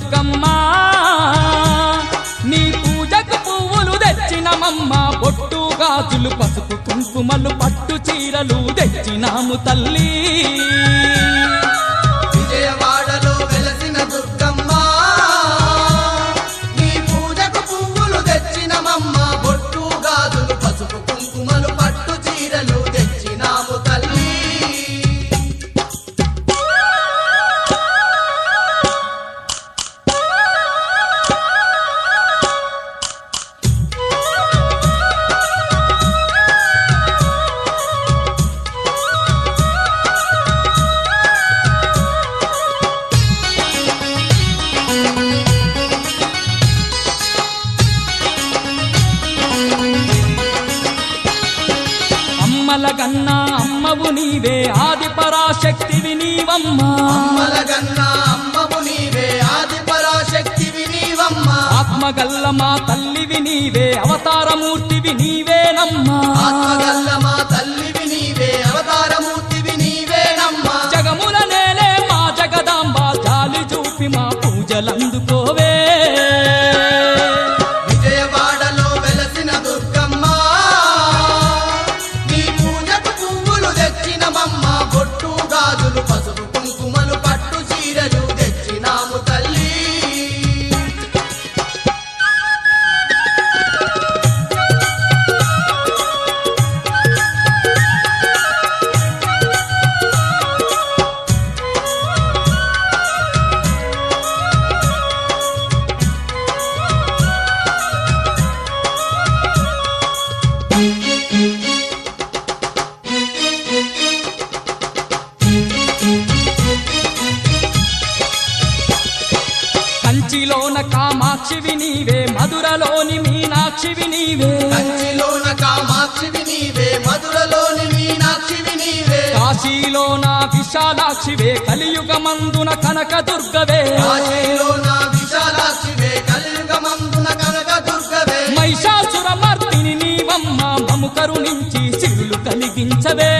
దుర్గమ్మా. నీ పూజకు పువ్వులు తెచ్చినమమ్మ పొట్టు గాజులు పసుపు కుంకుమలు పట్టు చీరలు తెచ్చినాము తల్లి. అమ్మల కన్నా అమ్మవు నీవే ఆది పరాశక్తివి నీవమ్మా. అమ్మలగన్న అమ్మవు నీవే ఆది పరాశక్తివి నీవమ్మ. ఆత్మగల్ల మా తల్లివి నీవే అవతారమూర్తివి నీవేనమ్మా ఆత్మగల్ల కామాక్షివి నీవే మధురలోని మీనాక్షివి నీవే. కంచిలోన కామాక్షివి నీవే మధురలోని మీనాక్షివి నీవే. కాశీలోన విశాలాక్షివే కలియుగమందున కనక దుర్గవే కాశీలోన విశాలాక్షివే కలియుగమందున కనక దుర్గవే మహిషాసుర మర్దిని నీవమ్మ మము కరుణించి సిరులు కలిగించవే.